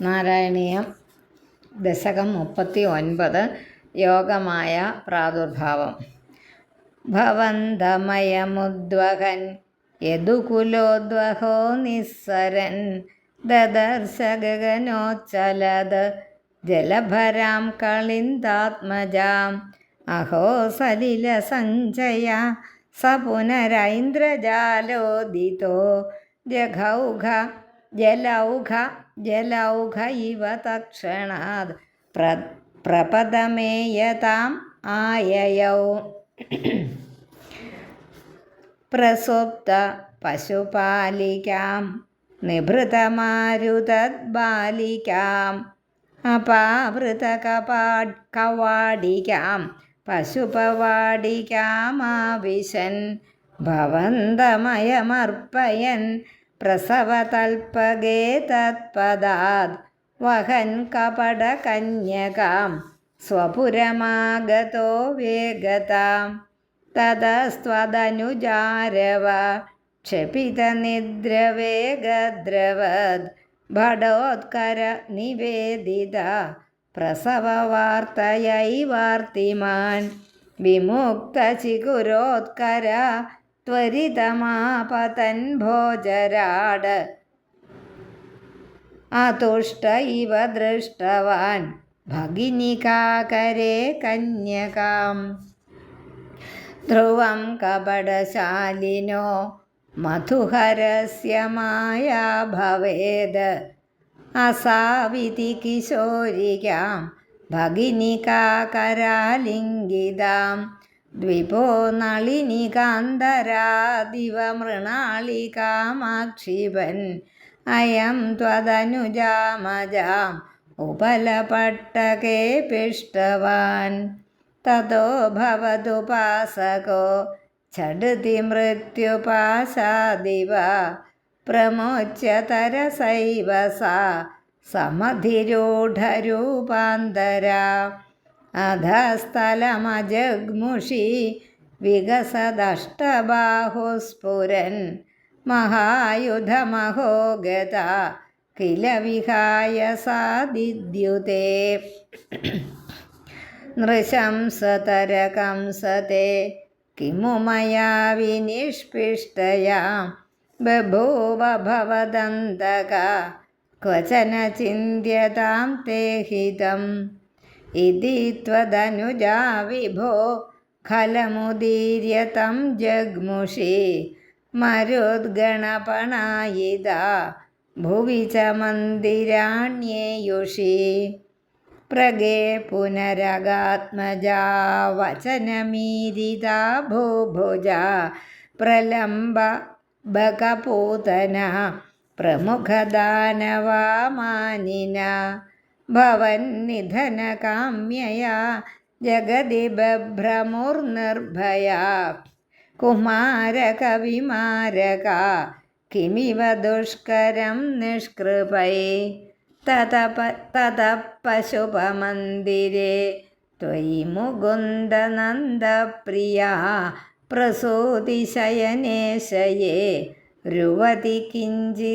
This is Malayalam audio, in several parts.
നാരായണീയം ദശകം മുപ്പത്തി ഒൻപത് യോഗമായ പ്രാദുർഭാവം. ഭവന്തമയമുദ്വഹൻ യദുകുലോദ്വഹോ നിസ്സരൻ ദദർശഗഗനോച്ചലത് ജലഭരാം കളിന്താത്മജാം അഹോ സലില സഞ്ജയ സ പുനരൈന്ദ്രജാലോദിതോ ജഘൗഘ ജലൗഘ ജലൗഘ ഇവ തക്ഷണാത് പ്ര പ്രപദമേയതാം ആയയൗ. പ്രസുപ്ത പശുപാലികാം നിഭൃതമാരുതദ്ബാലികാം അപാവൃതകപാട് കവാടികാം പശുപവാടികാമാവിശൻ ഭവന്തമയമർപ്പയൻ പ്രസവതൽപകേ തത്പദാത് വഹൻ കപടകന്യകാം സ്വപുരമാഗതോ വേഗതാം തതസ്ത്വതനുജാരവ ക്ഷപിതനിദ്രവേഗദ്രവദ് ഭടോത്കര നിവേദിത പ്രസവവാർത്തയൈവാർത്തിമാൻ വിമുക്തചികുരോത്കര ത്വരിതമാപതൻ ഭോജരാട്. അതുഷ്ട ഇവ ദൃഷ്ടവാൻ. ഭഗിനികാകരേ കന്യകാം. ധ്രുവം കപടശാലിനോ മധുഹരസ്യ മായാ ഭവേത് അസാവിതി കിശോരികാം നളിനി കാന്തരാ ദിവമൃണാളി കാമാക്ഷിപൻ അയം ത്വതനുജാമജാം ഉപലപട്ടകേ പിഷ്ടവാൻ തതോ ഭവതുപാസകോ ഛടതി മൃത്യുപാശാദിവ പ്രമോച്യതരസൈവ സാ സമധിരൂഢരൂപാന്തര. അധസ്ഥലമജഗ്മുഷി വികസദഷ്ടബാഹുസ്ഫുരൻ മഹായുധമഹോ ഗത കില വിഹായ സാദിദ്യുതേ നൃശംസതരകംസത്തെ കിമു മയാ വിനിഷ്പിഷ്ടയാ ബഭൂവ ഭവദന്തക ക്വചന ചിന്യതാം തേ इति त्वदनुजा विभो खलमुदीर्य तं जग्मुषि मरुद्गणपणायिदा भुवि च मन्दिराण्येयुषि प्रगे पुनरगात्मजा वचनमीरिता भूभुजा प्रलम्ब बकपूतना प्रमुखदानवामानिना भवन्निधनकाम्यया जगदि बभ्रमुर्निर्भया कुमारकविमारका किमिव दुष्करं निष्कृपै ततप ततः पशुपमन्दिरे त्वयि मुकुन्दनन्दप्रिया प्रसूतिशयने शये रुवति किञ्चिदञ्जत्पदे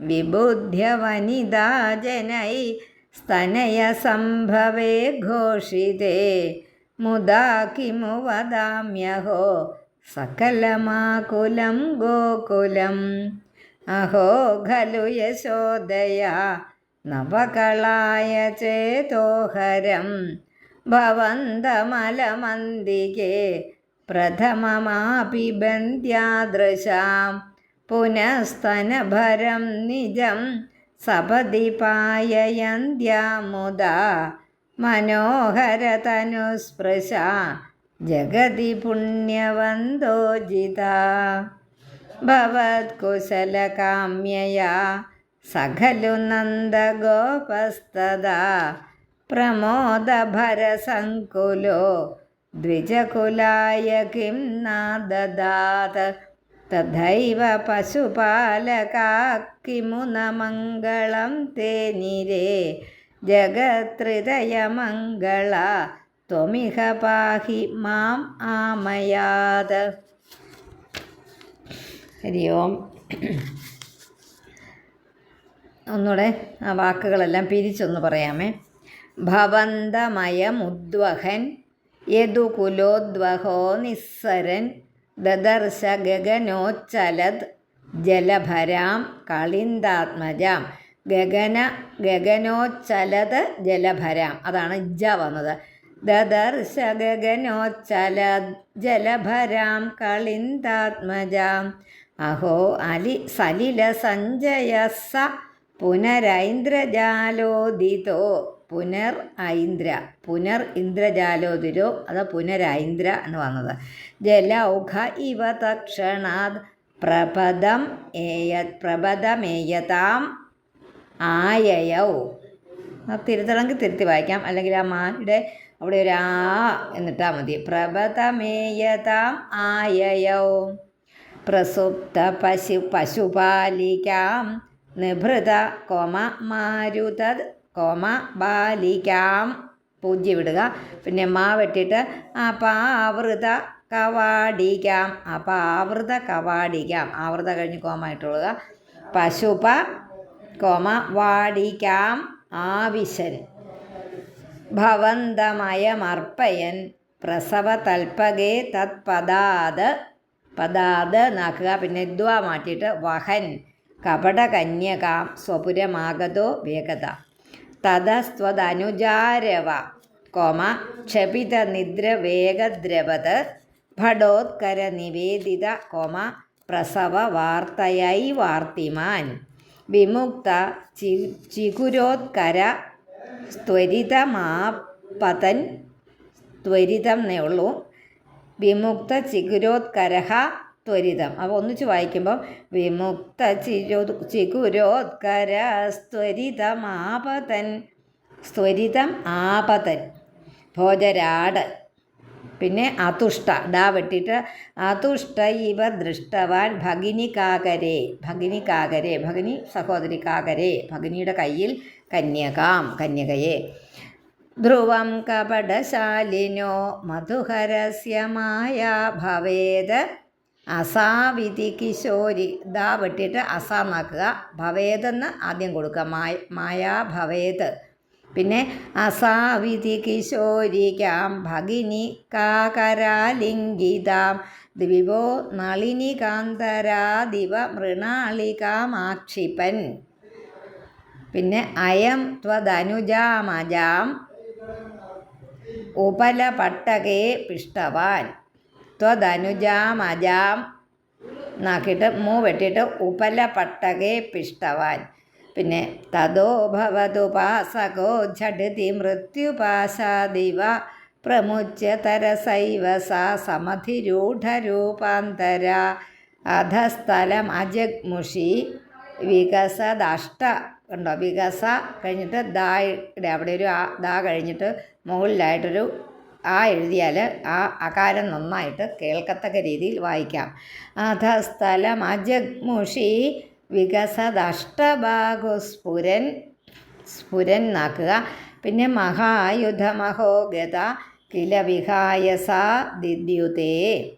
വിബുദ്ധ്യവനിതാ ജനൈ സ്തനയസംഭവേ ഘോഷിതേ. മുദാ കിമു വദാമ്യഹോ സകലമാകുലം ഗോകുലം. അഹോ ഖലു യശോദയാ നവകളായ ചേതോഹരം. ഭവന്തമലമന്തികേ പ്രഥമമാപി ബന്ധ്യാദൃശാം पुनस्तनभरं निजं सपदि पाययन्त्यामुदा मनोहरतनुस्पृशा जगति पुण्यवन्दोजिता भवत्कुशलकाम्यया स खलु नन्दगोपस्तदा प्रमोदभरसङ्कुलो द्विजकुलाय किं न ददात् തഥൈവ പശുപാലകാക്കിമു മംഗളം തേനിരേ ജഗത്രിതയമംഗള ത്വമിഹ പാഹി മാം ആമയാത്. ഹരി ഓം. ഒന്നുകൂടെ ആ വാക്കുകളെല്ലാം പിരിച്ചൊന്ന് പറയാമേ. ഭവന്തമയമുദ്വഹൻ യദുകുലോദ്വഹോ നിസ്സരൻ ദദർശ ഗഗനോച്ചലത് ജലഭരാം കളിന്താത്മജാം. ഗഗന ഗഗനോച്ചലത് ജലഭരാം. അതാണ് ജ വന്നത്. ദദർശ ഗഗനോച്ചല ജലഭരാം കളിന്താത്മജാം. അഹോ അലി സലില സഞ്ജയ സ പുനരൈന്ദ്രജാലോദിതോ. പുനർ ഐന്ദ്ര. പുനർ ഇന്ദ്രജാലോതിരോ അത് പുനരൈന്ദ്ര എന്ന് വന്നത്. ജലൗഘ ഇവ തക്ഷണാത് പ്രപദം ഏയ പ്രപദമേയതാം ആയയൗ. തിരുത്തണമെങ്കിൽ തിരുത്തി വായിക്കാം. അല്ലെങ്കിൽ ആ മായുടെ അവിടെ ഒരു ആ എന്നിട്ടാൽ മതി. പ്രപഥമേയതാം ആയയൗ. പ്രസുപ്ത പശു പശുപാലിക്കാം നിഭൃത കൊമ മാരുതത് കൊമ ബാലികാം. പൂജ്യം വിടുക പിന്നെ മാ വെട്ടിയിട്ട് കവാടികാം. കവാടിക്കാം ആവൃത കഴിഞ്ഞ് കോമ ഇട്ടുകൊള്ളുക പശുപ കോമ വാടിക്കാം ആവിശൻ. ഭവന്തമയമർപ്പയൻ. പ്രസവ തൽപകേ തത് പദാത് പദാത് നാക്കുക പിന്നെ ദ്വാ മാറ്റിയിട്ട് വഹൻ. കപടകന്യകാം. സ്വപുരമാഗതോ വേഗത. തതസ്ത്വതനുജാരവ കോമ ക്ഷപിത നിദ്ര വേഗദ്രവത് ഭടോത്കര നിവേദിത കോമ പ്രസവ വാർത്തയായി വാർത്തിമാൻ. വിമുക്ത ചി ചികുരോത്കര സ്ത്വരിതമാപതൻ ത്വരിതം എന്നേ ഉള്ളൂ. വിമുക്ത ചികുരോത്കരഹ ത്വരിതം. അപ്പോൾ ഒന്നിച്ച് വായിക്കുമ്പോൾ വിമുക്ത ചിരോ ചികുരോത്കര സ്ത്വരിതമാപതൻ സ്ത്വരിതം ആപതൻ ഭോജരാട്. പിന്നെ അതുഷ്ട ഡാ വെട്ടിട്ട് അതുഷ്ട ഇവ ദൃഷ്ടവാൻ ഭഗിനി കാകരെ ഭഗിനി കാകരെ ഭഗിനി സഹോദരി കാകരെ ഭഗിനിയുടെ കയ്യിൽ കന്യകാം കന്യകയെ. ധ്രുവം കപടശാലിനോ മധുഹരസ്യമായ ഭവേത് അസാവിധി കിശോരി ദാ വെട്ടിയിട്ട് അസാന്നാക്കുക ഭവേതെന്ന് ആദ്യം കൊടുക്കുക. മായ മായാ ഭവേത്. പിന്നെ അസാവിധി കിശോരിക്കാം ഭഗിനി കാകരാലിംഗിതാം. ദിവോ നളിനി കാന്തരാ ദിവ മൃണാളികാമാക്ഷിപ്പൻ പിന്നെ അയം ത്വതനുജാമജാം ഉപലപട്ടകേ പിഷ്ടവാൻ. ത്വതനുജാമജാം എന്നാക്കിയിട്ട് മൂ വെട്ടിയിട്ട് ഉപല പട്ടകേ പിഷ്ടവാൻ. പിന്നെ തതോ ഭവതുപാസകോ ഝടിതി മൃത്യുപാശാദിവ പ്രമുച്യ തരസൈവ സാ സമധിരൂഢരൂപാന്തര. അധസ്ഥലം അജഗ്മുഷി വികസദഷ്ട ഉണ്ടോ വികസ കഴിഞ്ഞിട്ട് ദാ അവിടെ ഒരു ദാ കഴിഞ്ഞിട്ട് മുകളിലായിട്ടൊരു ആ എഴുതിയാൽ ആ അകാരം നന്നായിട്ട് കേൾക്കത്തക്ക രീതിയിൽ വായിക്കാം. അധസ്ഥലം അജഗ്മുഷി വികസദഷ്ടഭാഗുസ്ഫുരൻ സ്ഫുരൻ നാക്കുക പിന്നെ മഹായുധമഹോഗത കില വിഹായസ ദിദ്യുതേ.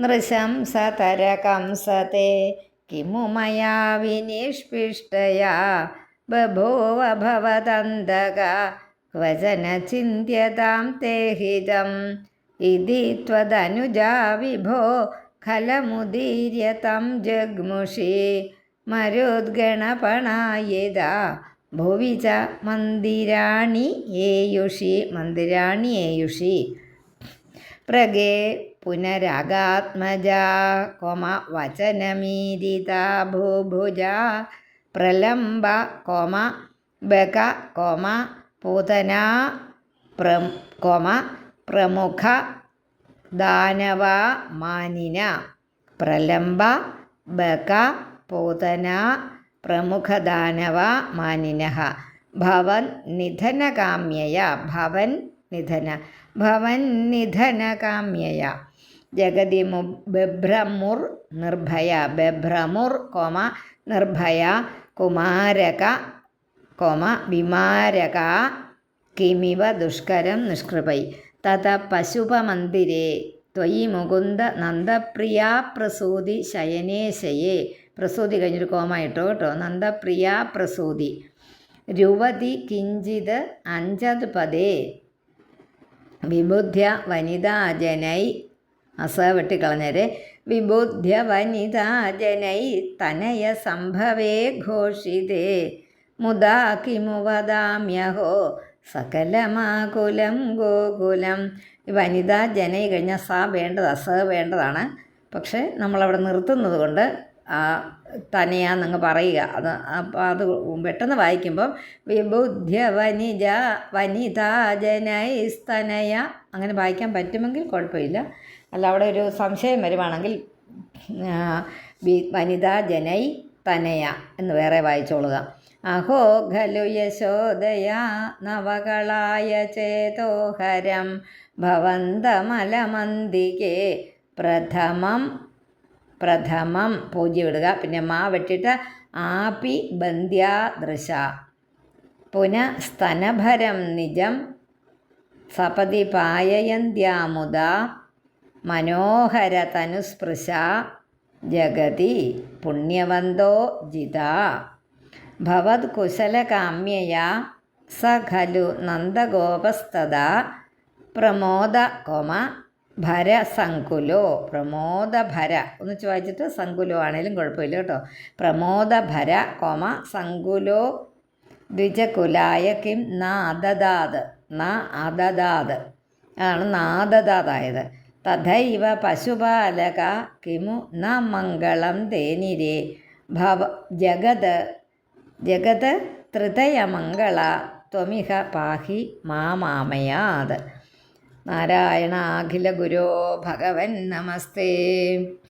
നൃശംസതരകംസത്തെ കിമു മയാ വിനിഷ്പിഷ്ടയാ. ബഭൂവ ഭവതന്തക വചനചിന്യതാം തേഹിതം. ഇതി ത്വദനുജാ വിഭോ ഖലമുദീര്യതം ജഗ്മുഷി. മരുദ്ഗണപണായത ഭുവി ച മന്ദിരാണി ഏയുഷി മന്ദിരാണി ഏയുഷി. പ്രഗേ പുനരഗാത്മജാ കൊമ വചനമീരിത ഭൂഭുജ പ്രലംബ കൊമ ബക കൊമ പൂതന പ്ര കോമ പ്രമുഖ ദാനവ മാനിന പ്രലംബ ബക പൂതന പ്രമുഖദാനവ മാനിനഃ ഭവൻ നിധനകാമ്യയ ഭവൻ നിധന ഭവൻ നിധനകാമ്യയ. ജഗതി ബഭ്രമുർ നിർഭയ ബഭ്രമുർ കോമ നിർഭയ കുമാരക കോമ വിമാരക കിമിവ ദുഷ്കരം നിഷ്കൃപൈ. തത പശുപമന്ദിരേ ത്വയി മുകുന്ദ നന്ദപ്രിയ പ്രസൂതി ശയനേ ശയേ. പ്രസൂതി കഴിഞ്ഞൊരു കോമ ഇട്ടോ കേട്ടോ. നന്ദപ്രിയ പ്രസൂതി. രുവതി കിഞ്ചിത് അഞ്ചത് പദേ. വിബുദ്ധ്യ വനിതാജനൈ അസ വെട്ടിക്കളഞ്ഞേരെ. വിബുദ്ധ്യ വനിതാജനൈ തനയ സംഭവേ ഘോഷിതേ. മുദാ കിമു വദാമ്യഹോ സകലമാകുലം ഗോകുലം. ഈ വനിതാ ജനയി കഴിഞ്ഞ സ വേണ്ടത് അസ വേണ്ടതാണ്. പക്ഷേ നമ്മളവിടെ നിർത്തുന്നത് കൊണ്ട് തനയാന്നങ്ങ് പറയുക. അത് അപ്പോൾ അത് പെട്ടെന്ന് വായിക്കുമ്പം വിബുദ്ധ്യ വനിജ വനിതാ ജനൈ സ്തനയ. അങ്ങനെ വായിക്കാൻ പറ്റുമെങ്കിൽ കുഴപ്പമില്ല. അല്ല അവിടെ ഒരു സംശയം വരുവാണെങ്കിൽ വനിതാ ജനൈ തനയ എന്ന് വേറെ വായിച്ചോളുക. അഹോ ഖലു യശോദയാ നവകളായ ചേതോഹരം ഭവന്തമലമന്തികെ. പ്രഥമം പ്രഥമം പൂജ്യം ഇടുക. പിന്നെ മാ വെട്ടിട്ട് ആപി ബന്ധ്യാദൃശ. പുന സ്തനഭരം നിജം സപതി പായയന്ത്യാമുദ മനോഹര തനുസ്പൃശ ജഗതി പുണ്യവന്തോ ജിത. കുശലകാമ്യയാ സ ഖലു നന്ദഗോപസ്ഥത പ്രമോദ കോമ പ്രമോദ ഭര ഒന്ന് വായിച്ചിട്ട് സങ്കുലോ ആണെങ്കിലും കുഴപ്പമില്ല കേട്ടോ. പ്രമോദ ഭര കോമ സങ്കുലോ ദ്വിജകുലായ കിം നാദദാത് ന അദദാത് അതാണ് നാദദാതായത് തഥൈവ പശുപാലക കിമു ന മംഗളം തേനിരേ ഭവ ജഗത് ജഗത് ത്രിതയമംഗള ത്വമിഹ പാഹി മാമാമയാത്. നാരായണ അഖില ഗുരോ ഭഗവൻ നമസ്തേ.